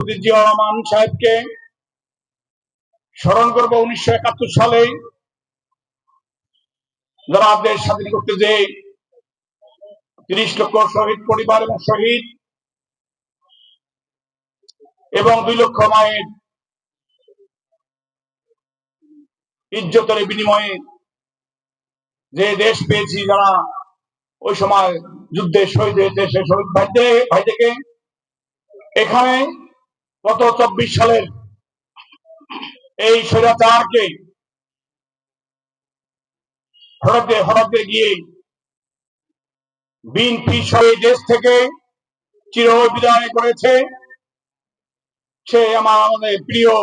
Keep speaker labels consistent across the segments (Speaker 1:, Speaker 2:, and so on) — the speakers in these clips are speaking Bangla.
Speaker 1: রহমান সাহেবকে স্মরণ করব উনিশশো একাত্তর সালে। যারা দেশ স্বাধীন করতে যে তিরিশ লক্ষ শহীদ পরিবার এবং শহীদ এবং দুই লক্ষ মায়ের ইজ্জতের বিনিময়ে যে দেশ পেয়েছি যারা ওই সময় যুদ্ধে শহীদ হয়েছে সে শহীদ এখানে গত চব্বিশ সালের এই স্বৈরাচারকে হঠাৎ হঠাৎ গিয়ে বিএনপি সহ এই দেশ থেকে চির বিদায় করেছে। সে আমার আমাদের প্রিয়,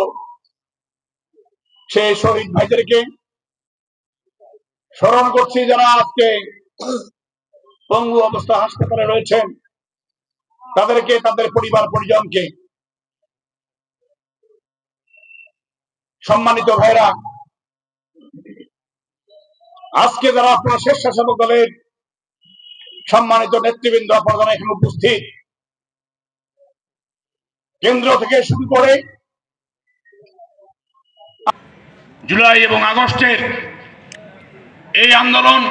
Speaker 1: সে শহীদ ভাইদেরকে স্মরণ করছি যারা আজকে পঙ্গু অবস্থা হাসপাতালে রয়েছেন, তাদেরকে, তাদের পরিবার, পরিজনকে সম্মানিত ভাইরা, আজকে যারা আপনার স্বেচ্ছাসেবক দলের সম্মানিত নেতৃবৃন্দ, আপনারা এখানে উপস্থিত, কেন্দ্র থেকে শুরু করে জুলাই এবং আগস্টের এই আন্দোলন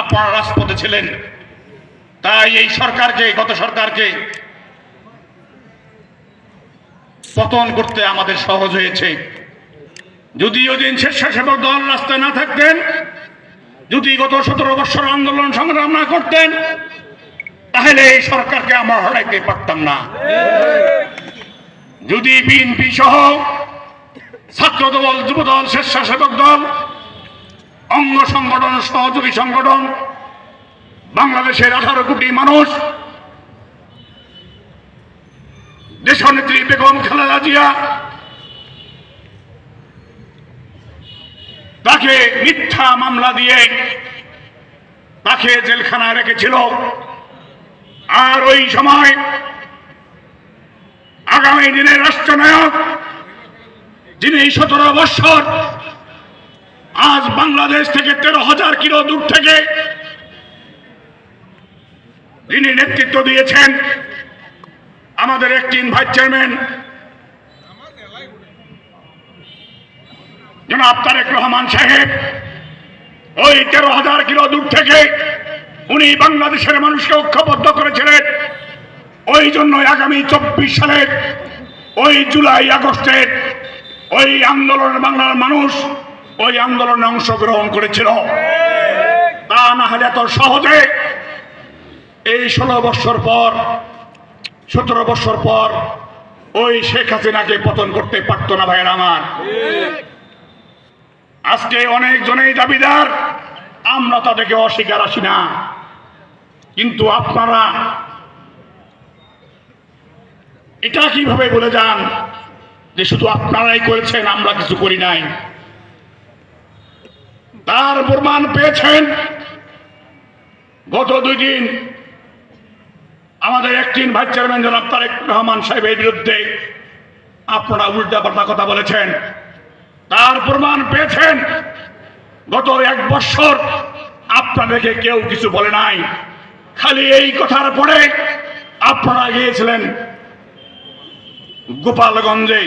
Speaker 1: আপনারা রাজপথে ছিলেন। তাই এই সরকারকে, গত সরকারকে পতন করতে আমাদের সহজ হয়েছে। যদি ওদিন স্বেচ্ছাসেবক দল রাস্তায় না থাকতেন, যদি গত সতেরো বছর আন্দোলন সংগ্রাম না করতেন, তাহলে এই সরকারকে আমরা হটাইতে পারতাম না। যদি বিএনপি সহ ছাত্র দল যুব দল স্বেচ্ছাসেবক দল, অঙ্গ সংগঠন, সহযোগী সংগঠন, বাংলাদেশের আঠারো কোটি মানুষ দেশনেত্রী বেগম খালেদা জিয়া তাকে মিথ্যা মামলা দিয়ে তাকে জেলখানায় রেখেছিল। আর ওই সময় আগামী দিনের রাষ্ট্রনায়ক যিনি সতেরো বৎসর আজ বাংলাদেশ থেকে তেরো হাজার কিলো দূর থেকে যিনি নেতৃত্ব দিয়েছেন আমাদের একটিন ভাইস চেয়ারম্যান জনাব তারেক রহমান সাহেব, ওই তেরো হাজার কিলো দূর থেকে উনি বাংলাদেশের মানুষকে ঐক্যবদ্ধ করেছিলেন। ওই জন্য আগামী চব্বিশ সালের ওই জুলাই আগস্টের ওই আন্দোলনের বাংলার মানুষ ওই আন্দোলনে অংশগ্রহণ করেছিল। তা না হলে এত সহজে এই ষোলো বছর পর সতেরো বৎসর পর ওই শেখ হাসিনাকে পতন করতে পারতো না ভাইয়ের আমার। আজকে অনেক জনেই দাবিদার, আমরা তাদেরকে অস্বীকার আসি না। কিন্তু আপনারা, এটা কীভাবে বলে যান যে শুধু আপনারাই করেছেন, আমরা কিছু করি নাই? তার প্রমাণ পেয়েছেন গত দুই দিন আমাদের একটিন ভাইস চেয়ারম্যান জনাব তারেক রহমান সাহেবের বিরুদ্ধে আপনারা উল্টা পাল্টা কথা বলেছেন। তার প্রমাণ পেয়েছেন। গত এক বছর আপনাদেরকে কেউ কিছু বলে নাই। খালি এই কথার পরে আপনারা গিয়েছিলেন গোপালগঞ্জে।